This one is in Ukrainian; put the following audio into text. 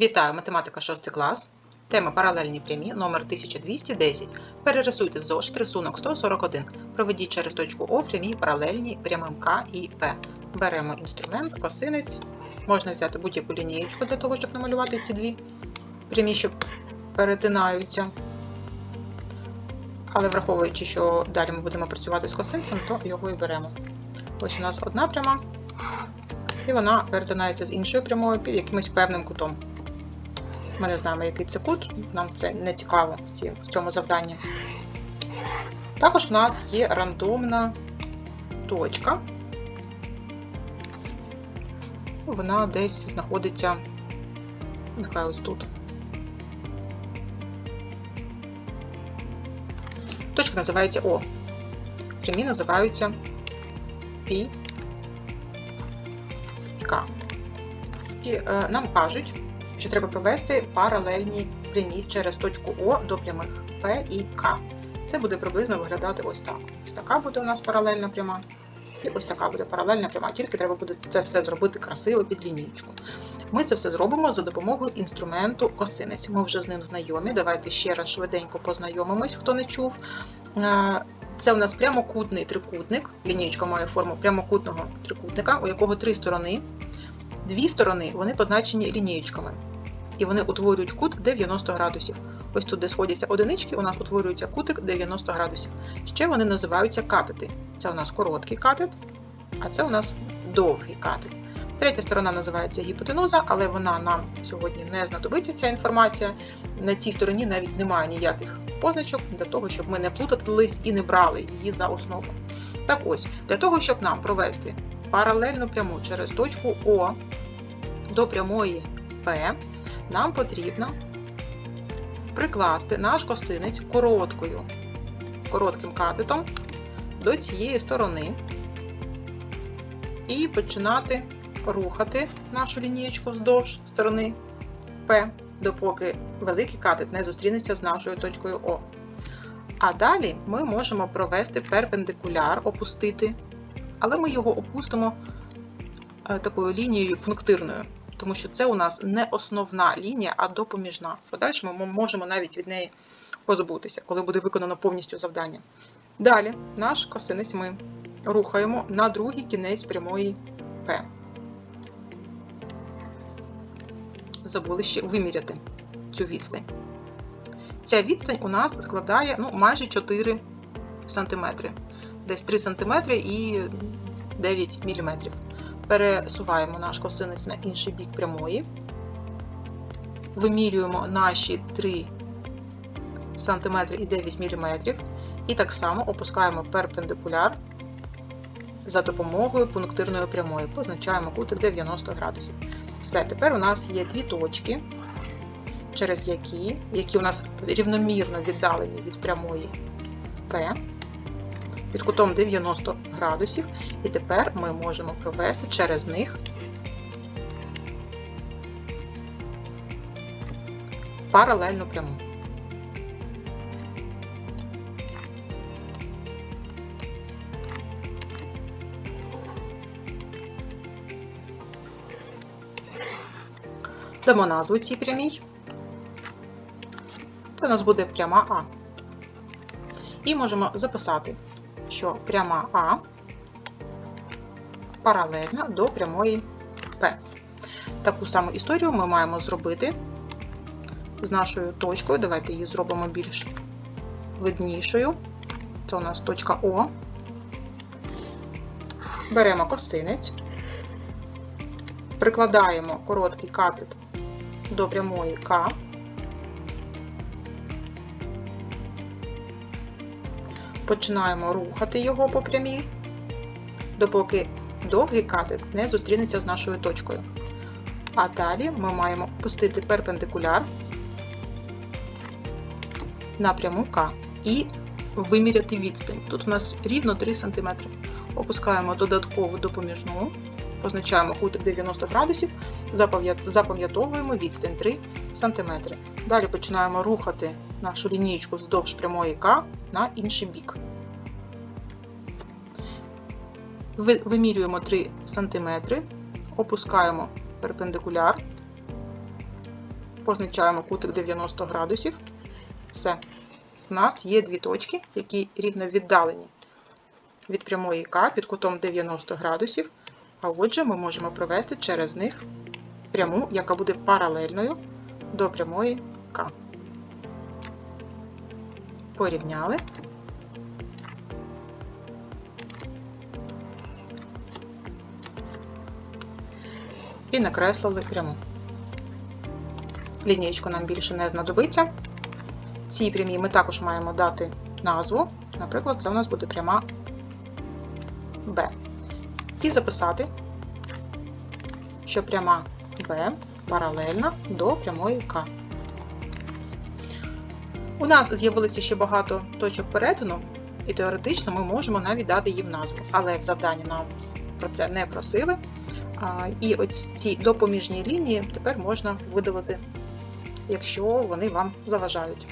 Вітаю, математика 6 клас. Тема паралельні прямі номер 1210. Перерисуйте в зошит рисунок 141. Проведіть через точку О прямі паралельні прямим К і П. Беремо інструмент, косинець. Можна взяти будь-яку лінієчку для того, щоб намалювати ці дві прямі, що перетинаються. Але враховуючи, що далі ми будемо працювати з косинцем, то його і беремо. Ось у нас одна пряма, і вона перетинається з іншою прямою під якимось певним кутом. Ми не знаємо, який це кут, нам це не цікаво в цьому завданні. Також в нас є рандомна точка. Вона десь знаходиться, нехай ось тут. Точка називається О. Прямі називаються Пі і К. І е, нам кажуть, що треба провести паралельні прямі через точку О до прямих П і К. Це буде приблизно виглядати ось так. Ось така буде у нас паралельна пряма. І ось така буде паралельна пряма, тільки треба буде це все зробити красиво під лінієчку. Ми це все зробимо за допомогою інструменту косинець. Ми вже з ним знайомі. Давайте ще раз швиденько познайомимось, хто не чув. Е, Це у нас прямокутний трикутник. Лінієчка має форму прямокутного трикутника, у якого три сторони. Дві сторони вони позначені лінієчками. І вони утворюють кут 90 градусів. Ось тут, де сходяться одинички, у нас утворюється кутик 90 градусів. Ще вони називаються катети. Це у нас короткий катет, а це у нас довгий катет. Третя сторона називається гіпотенуза, але вона нам сьогодні не знадобиться ця інформація. На цій стороні навіть немає ніяких позначок для того, щоб ми не плутались і не брали її за основу. Так ось, для того, щоб нам провести паралельну пряму через точку О до прямої П, нам потрібно прикласти наш косинець короткою, коротким катетом до цієї сторони і починати рухати нашу лінієчку вздовж сторони П, допоки великий катет не зустрінеться з нашою точкою О. А далі ми можемо провести перпендикуляр, опустити, але ми його опустимо е, такою лінією пунктирною, тому що це у нас не основна лінія, а допоміжна. В подальшому ми можемо навіть від неї позбутися, коли буде виконано повністю завдання. Далі наш косинець ми рухаємо на другий кінець прямої П. Забули ще виміряти цю відстань. Ця відстань у нас складає ну, майже 4 см. Десь 3 см і 9 мм. Пересуваємо наш косинець на інший бік прямої. Вимірюємо наші 3 см і 9 мм. І так само опускаємо перпендикуляр за допомогою пунктирної прямої. Позначаємо кутик 90 градусів. Все, тепер у нас є дві точки, через які, які у нас рівномірно віддалені від прямої П під кутом 90 градусів. І тепер ми можемо провести через них паралельну пряму. Дамо назву цій прямій. Це у нас буде пряма А. І можемо записати, що пряма А паралельна до прямої П. Таку саму історію ми маємо зробити з нашою точкою. Давайте її зробимо більш виднішою. Це у нас точка О. Беремо косинець, прикладаємо короткий катет до прямої К. Починаємо рухати його по прямій, допоки довгий катет не зустрінеться з нашою точкою. А далі ми маємо пустити перпендикуляр на пряму К і виміряти відстань. Тут у нас рівно 3 см. Опускаємо додаткову допоміжну, позначаємо кутик 90 градусів, запам'ятовуємо відстань 3 см. Далі починаємо рухати нашу лінійку вздовж прямої К на інший бік. Вимірюємо 3 см, опускаємо перпендикуляр позначаємо кутик 90 градусів. Все. У нас є дві точки, які рівно віддалені від прямої К під кутом 90 градусів. А отже, ми можемо провести через них пряму, яка буде паралельною до прямої К. Порівняли. І накреслили пряму. Лінієчку нам більше не знадобиться. Цій прямій ми також маємо дати назву. Наприклад, це у нас буде пряма Б. І записати, що пряма Б паралельна до прямої К. У нас з'явилося ще багато точок перетину, і теоретично ми можемо навіть дати їм назву. Але в завданні нам про це не просили. І ось ці допоміжні лінії тепер можна видалити, якщо вони вам заважають.